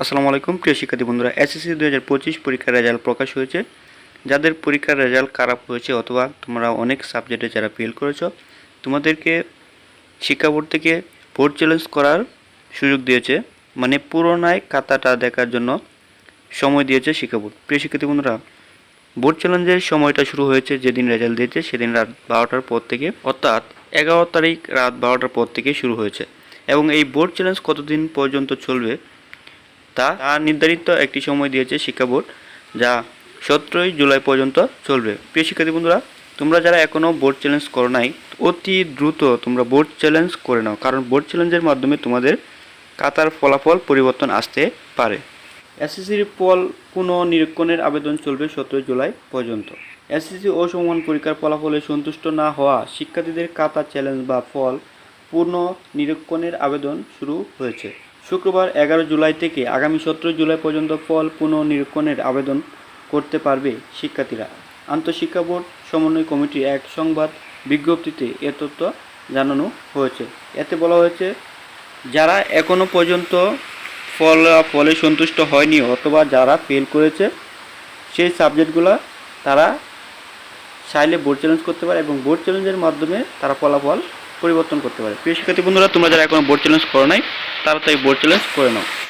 আসসালামু আলাইকুম, প্রিয় শিক্ষার্থী বন্ধুরা, এসএসসি দু হাজার পঁচিশ পরীক্ষার রেজাল্ট প্রকাশ হয়েছে। যাদের পরীক্ষার রেজাল্ট খারাপ হয়েছে অথবা তোমরা অনেক সাবজেক্টে যারা ফেল করেছ, তোমাদেরকে শিক্ষা বোর্ড থেকে বোর্ড চ্যালেঞ্জ করার সুযোগ দিয়েছে। মানে পুরোনায় খাতাটা দেখার জন্য সময় দিয়েছে শিক্ষা বোর্ড। প্রিয় শিক্ষার্থী বন্ধুরা বোর্ড চ্যালেঞ্জের সময়টা শুরু হয়েছে যেদিন রেজাল্ট দিয়েছে, সেদিন রাত বারোটার পর থেকে, অর্থাৎ এগারো তারিখ রাত বারোটার পর থেকে শুরু হয়েছে। এবং এই বোর্ড চ্যালেঞ্জ কতদিন পর্যন্ত চলবে তা নির্ধারিত একটি সময় দিয়েছে শিক্ষা বোর্ড, যা সতেরোই জুলাই পর্যন্ত চলবে। প্রিয় শিক্ষার্থী বন্ধুরা, তোমরা যারা এখনও বোর্ড চ্যালেঞ্জ করো নাই, অতি দ্রুত তোমরা বোর্ড চ্যালেঞ্জ করে নাও, কারণ বোর্ড চ্যালেঞ্জের মাধ্যমে তোমাদের কাতার ফলাফল পরিবর্তন আসতে পারে। এসএসসির ফল পুনঃনিরীক্ষণের আবেদন চলবে সতেরোই জুলাই পর্যন্ত। এসএসসি ও সমমান পরীক্ষার ফলাফলে সন্তুষ্ট না হওয়া শিক্ষার্থীদের কাতা চ্যালেঞ্জ বা ফল পূর্ণ নিরীক্ষণের আবেদন শুরু হয়েছে। শুক্রবার এগারো জুলাই থেকে আগামী সতেরো জুলাই পর্যন্ত ফল পুনঃনিরীক্ষণের আবেদন করতে পারবে শিক্ষার্থীরা। আন্তঃশিক্ষা বোর্ড সমন্বয় কমিটির এক সংবাদ বিজ্ঞপ্তিতে এ তথ্য জানানো হয়েছে। এতে বলা হয়েছে, যারা এখনও পর্যন্ত ফল, ফলে সন্তুষ্ট হয়নি অথবা যারা ফেল করেছে, সেই সাবজেক্টগুলো তারা চাইলে বোর্ড চ্যালেঞ্জ করতে পারে এবং বোর্ড চ্যালেঞ্জের মাধ্যমে তারা ফলাফল পরিবর্তন করতে পারে। প্রিয় শিক্ষার্থী বন্ধুরা, তোমরা যারা এখনও বোর্ড চ্যালেঞ্জ করো নাই তারা তাই বোর্ড চ্যালেঞ্জ করে নাও।